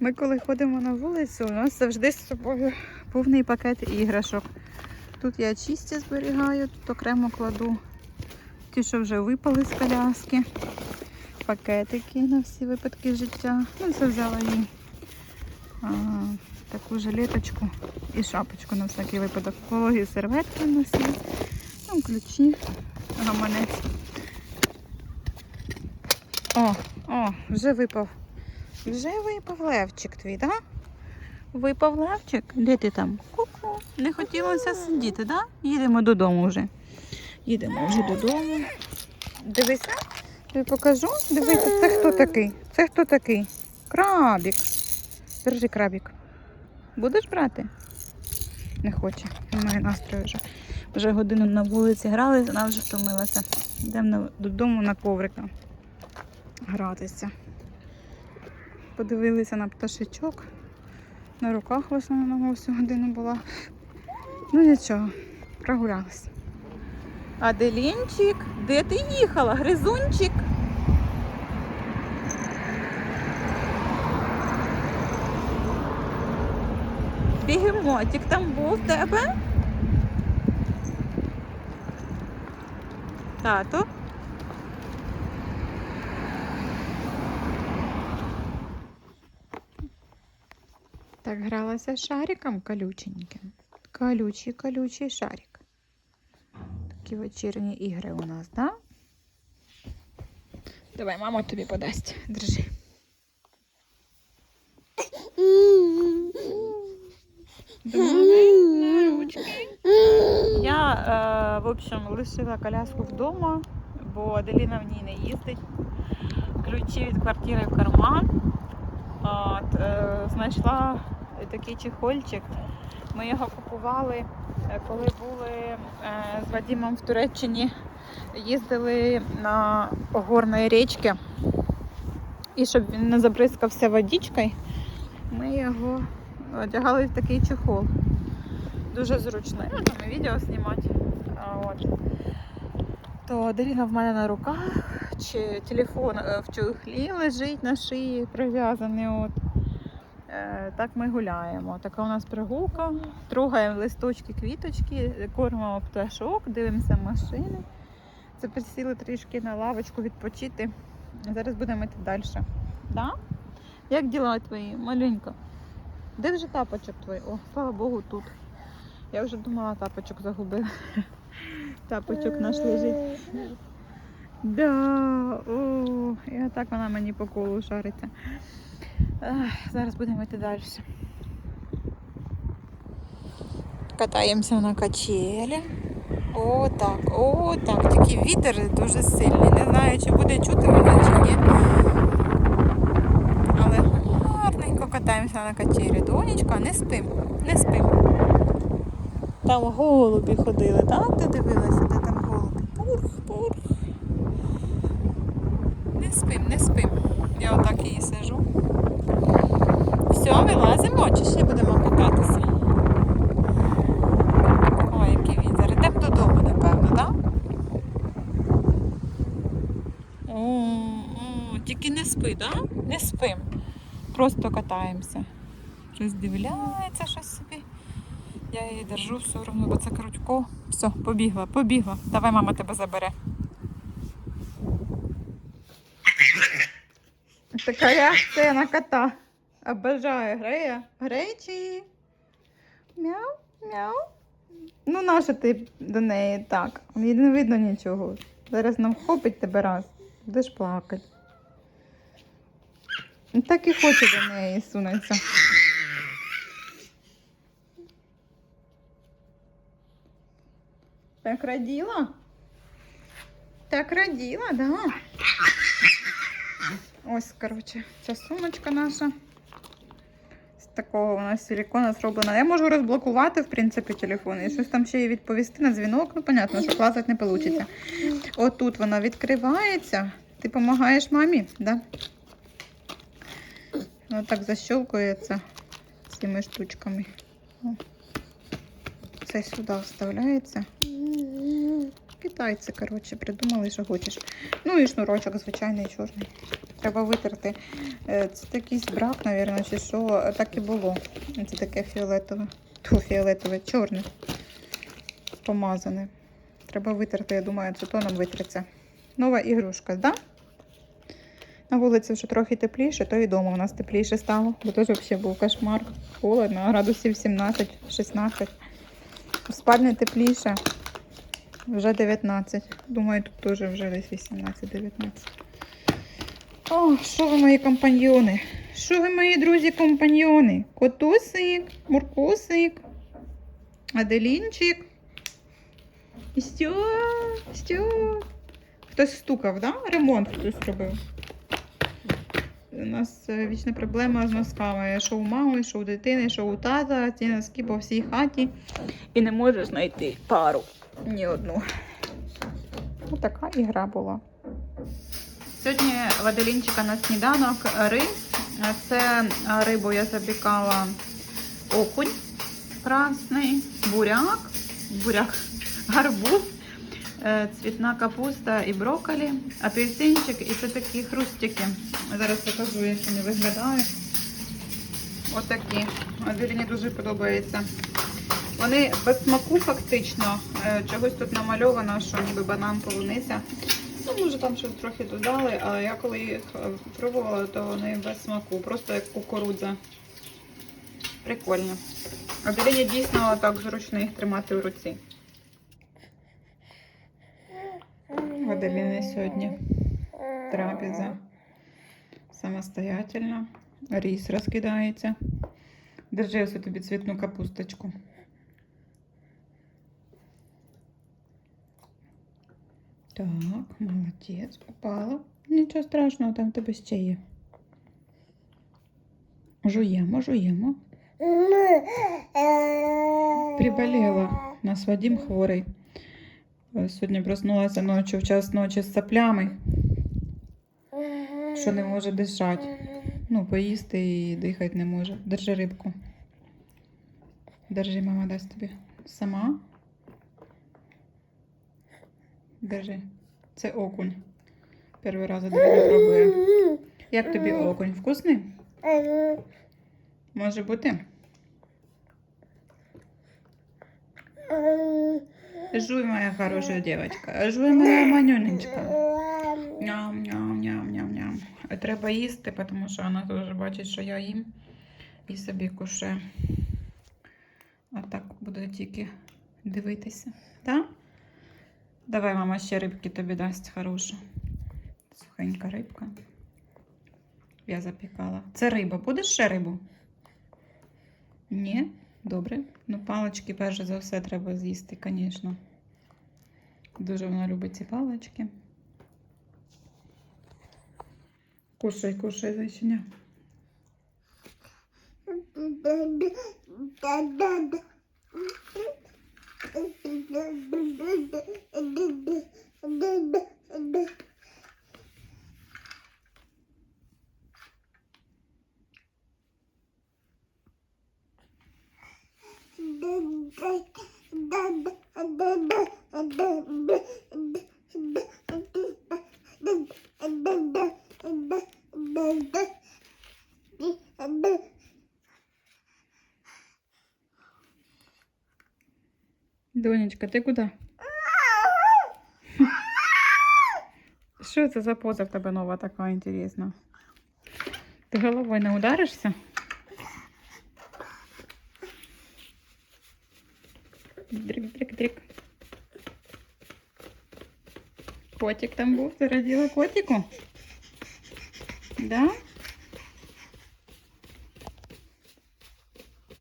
Ми коли ходимо на вулицю, у нас завжди з собою повний пакет іграшок. Тут я чисті зберігаю, тут окремо кладу ті, що вже випали з коляски. Пакетики на всі випадки життя. Ну, це взяла їй таку жилеточку і шапочку на всякий випадок. Вологі серветки на всі. Ну, ключі, гаманець. О, о, вже випав. Вже випав левчик твій, так? Да? Випав левчик? Де ти там? Ку-ку. Не хотілося сидіти, так? Да? Їдемо додому вже. Їдемо вже додому. Дивися, тобі покажу. Дивися, це хто такий? Це хто такий? Крабік. Держи крабік. Будеш брати? Не хоче. Немає настрою вже. Вже годину на вулиці грали, вона вже втомилася. Йдемо додому на коврика гратися. Подивилися на пташечок. На руках в основному всю годину була. Ну нічого, прогулялась. Аделінчик, де ти їхала? Гризунчик? Бігемотик там був в тебе? Тато? Так гралася з шариком колюченьким. Колючий, колючий шарик. Такі вечірні ігри у нас. Да? Давай, мама тобі подасть. Держи. Я, е, в общем, лишила коляску вдома, бо Аделіна в ній не їздить. Ключі від квартири в карман. От, е, знайшла такий чехольчик. Ми його купували, е, коли були е, з Вадимом в Туреччині, їздили на горної річки. І щоб він не забризкався водичкою, ми його одягали в такий чехол. Дуже зручно. Ну, там відео знімати. От. То Даріна в мене на руках, чи телефон е, в чохлі лежить на шиї, прив'язаний. Е, Так ми гуляємо. Така у нас прогулка. Трогаємо листочки, квіточки, кормимо пташок, дивимося машини. Це присіли трішки на лавочку відпочити. Зараз будемо йти далі. Да? Як діла твої, маленька? Де вже тапочок твій? О, слава Богу, тут. Я вже думала, тапочок загубила. Тапочок наш лежить. Да, о, і отак вона мені по колу шариться. Ах, зараз будемо йти далі. Катаємося на качелі. О, так, о, так. Такий вітер дуже сильний. Не знаю, чи буде чути мене, чи ні. Але гарненько катаємося на качелі. Донечка, не спим, не спим. Там голуби ходили, так? Ти дивилася, де там Не спим. Я отак її сижу. Все, вилазимо, чи ще будемо кататися? Ой, який вітер. Йдемо додому, напевно, так? О, тільки не спи, так? Не спим. Просто катаємося. Роздивляється щось собі. Я її держу все одно, бо це крутько. Все, побігла, побігла. Давай мама тебе забере. Така реакція на кота. Обожає, грає. Гречі. Мяу, мяу. Ну, наша ти до неї так? Їй не видно нічого. Зараз нам вхопить тебе раз. Будеш плакати. Так і хоче до неї сунеться. Так родила? Так родила, да? Ось, коротше, ця сумочка наша. З такого у нас силікона зроблена. Я можу розблокувати, в принципі, телефон і щось там ще й відповісти на дзвінок. Ну, понятно, що класити не вийде. Отут вона відкривається. Ти допомагаєш мамі, да? Воно так защелкується цими штучками. Це сюди вставляється. Китайці, коротше, придумали, що хочеш. Ну і шнурочок звичайний чорний. Треба витерти. Е, Це якийсь брак, мабуть, чи що. Так і було. Це таке фіолетове. Ту фіолетове, чорне. Помазане. Треба витерти, я думаю, це тоном витриться. Нова ігрушка, так? Да? На вулиці вже трохи тепліше, то і вдома у нас тепліше стало, бо теж взагалі був кошмар. Холодно, градусів 17-16. В спальні тепліше. Вже 19. Думаю, тут теж вже десь 18-19. О, що ви мої компаньйони? Що ви мої друзі компаньйони? Котусик, Муркусик, Аделінчик. Що? Що? Хтось стукав, да? Ремонт хтось робив. У нас е, вічна проблема з носками. Що у мами, що у дитини, що у тата, ці носки по всій хаті. І не можеш знайти пару ні одну. Ось така ігра була. Сьогодні в Аделінчика на сніданок рис. Це рибу я запікала окунь красний, буряк, буряк, гарбуз, цвітна капуста і брокколі, апельсинчик і це такі хрустики. Зараз покажу, як вони виглядають. Отакі. Аделіні дуже подобається. Вони без смаку фактично. Е, Чогось тут намальовано, що ніби банан полуниця. Ну, може там щось трохи додали, а я коли їх е, пробувала, то вони без смаку, просто як кукурудза. Прикольно. Аделіні дійсно так зручно їх тримати в руці. В Аделіни сьогодні трапеза самостоятельно. Ріс розкидається. Держи ось тобі цвітну капусточку. Так, молодець, попала. Нічого страшного, там в тебе ще є. Жуємо, жуємо. Приболела. Нас Вадим хворий. Е, Сьогодні проснулася ночі в час ночі з соплями, що не може дишати. Ну, поїсти і дихати не може. Держи рибку. Держи, мама дасть тобі. Сама. Держи. Це окунь. Перший раз я пробує. Як тобі окунь? Вкусний? Може бути? Жуй, моя хорошая девочка. Жуй, моя манюнечка. Ням, ням, ням, ням, ням. Треба їсти, тому що вона теж бачить, що я їм і собі куше. А так буде тільки дивитися. Так? Давай, мама, ще рибки тобі дасть хорошу. Сухенька рибка. Я запікала. Це риба. Будеш ще рибу? Ні? Добре. Ну, палички, перш за все, треба з'їсти, звісно. Дуже вона любить ці палички. Кушай, кушай, зайчиня. Донечка, ти куди? Що це за поза в тебе нова така інтересна? Ти головою не ударишся? Дрик-дрик-дрик. Котик там був, ти родила котику? Да?